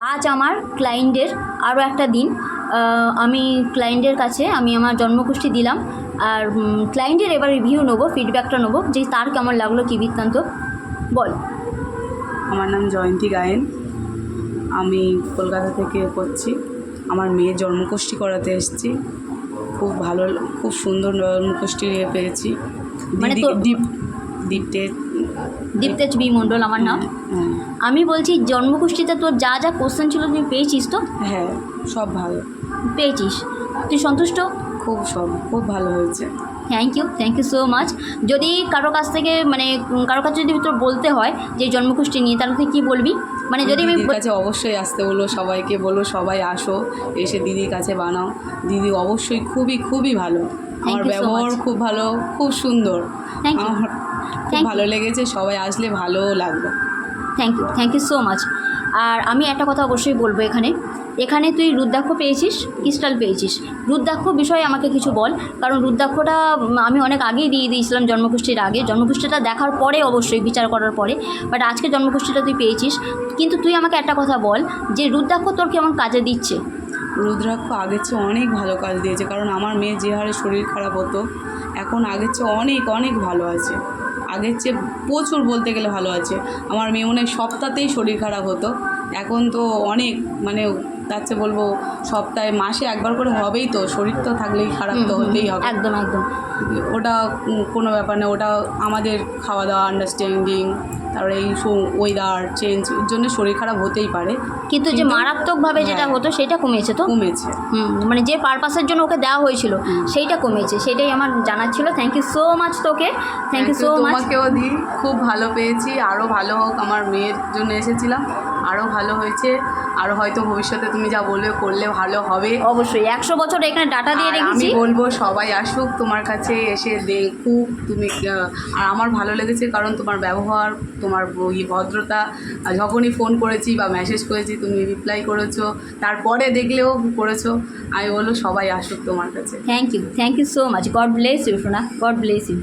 আজ আমার ক্লায়েন্টের আরও একটা দিন। আমি ক্লায়েন্টের কাছে আমি আমার জন্মকুষ্ঠি দিলাম আর ক্লায়েন্টের এবার রিভিউ নেব ফিডব্যাকটা নেব যে তার কেমন লাগল কী বৃত্তান্ত। বল। আমার নাম জয়ন্তী গায়েন। আমি কলকাতা থেকে করছি। আমার মেয়ের জন্মকোষ্ঠী করাতে এসেছি। খুব ভালো খুব সুন্দর জন্মকোষ্ঠী ইয়ে পেয়েছি। মানে দীপ দীপ্তে দীপ্তেজ বি মণ্ডল আমার নাম। আমি বলছি জন্মকুষ্ঠিতে তোর যা যা কোশ্চেন ছিল তুই পেয়েছিস তো? হ্যাঁ সব ভালো। পেয়েছিস। তুই সন্তুষ্ট? খুব সব খুব ভালো হয়েছে। Thank you thank you so much যদি কারও কাছ থেকে মানে কারও কাছে যদি তোর বলতে হয় যে জন্মকুষ্ঠি নিয়ে তাহলে তুই কী বলবি? মানে যদি আমি কাছে অবশ্যই আসতে বলো সবাইকে বলো সবাই আসো এসে দিদির কাছে বানাও। দিদি অবশ্যই খুবই খুবই ভালো। আমার ব্যবহার খুব ভালো খুব সুন্দর. আমার খুব ভালো লেগেছে সবাই আসলে ভালো লাগবে thank you thank you so much আর আমি একটা কথা অবশ্যই বলব এখানে। এখানে তুই রুদ্রাক্ষ পেয়েছিস ক্রিস্টাল পেয়েছিস। রুদ্রাক্ষ বিষয়ে আমাকে কিছু বল কারণ রুদ্রাক্ষটা আমি অনেক আগেই দিয়ে দিয়েছিলাম জন্মগোষ্ঠীর আগে। জন্মগোষ্ঠীটা দেখার পরে অবশ্যই বিচার করার পরে। বাট আজকে জন্মগোষ্ঠীটা তুই পেয়েছিস। কিন্তু তুই আমাকে একটা কথা বল যে রুদ্রাক্ষ তোর কেমন কাজে দিচ্ছে? রুদ্রাক্ষ আগের চেয়ে অনেক ভালো কাজ দিয়েছে, কারণ আমার মেয়ে যে হারে শরীর খারাপ হতো, এখন আগের চেয়ে অনেক অনেক ভালো আছে। আগের চেয়ে প্রচুর বলতে গেলে ভালো আছে। আমার মেয়ে মনে হয় সপ্তাহতেই শরীর খারাপ হতো, এখন তো অনেক মানে তার চেয়ে বলব সপ্তাহে মাসে একবার করে হবেই তো শরীর তো থাকলেই খারাপ তো হতেই হবে। একদম একদম। ওটা কোনো ব্যাপার না ওটা আমাদের খাওয়া দাওয়া আন্ডারস্ট্যান্ডিং তারপরে এই ওয়েদার চেঞ্জ এর জন্য শরীর খারাপ হতেই পারে। কিন্তু যে মারাত্মকভাবে যেটা হ্যাঁ। হতো সেটা কমেছে তো? কমেছে। হুম মানে যে পারপাসের জন্য ওকে দেওয়া হয়েছিল সেইটা কমেছে সেটাই আমার জানার ছিল। থ্যাংক ইউ সো মাচ তোকে। থ্যাংক ইউ সো মাচ তোমাকেও দিই খুব ভালো পেয়েছি আরও ভালো হোক আমার মেয়ের জন্য এসেছিলাম। আরও ভালো হয়েছে। আরও হয়তো ভবিষ্যতে তুমি যা বলবে করলে ভালো হবে। অবশ্যই একশো বছর এখানে ডাটা দিয়ে আর আমি রেখেছি। বলব সবাই আসুক তোমার কাছে এসে দেখুক তুমি আর আমার ভালো লেগেছে কারণ তোমার ব্যবহার তোমার ই ভদ্রতা যখনই ফোন করেছি বা মেসেজ করেছি তুমি রিপ্লাই করেছ তারপরে দেখলেও করেছ আমি বলব সবাই আসুক তোমার কাছে। Thank you thank you so much God bless you সোনা। God bless you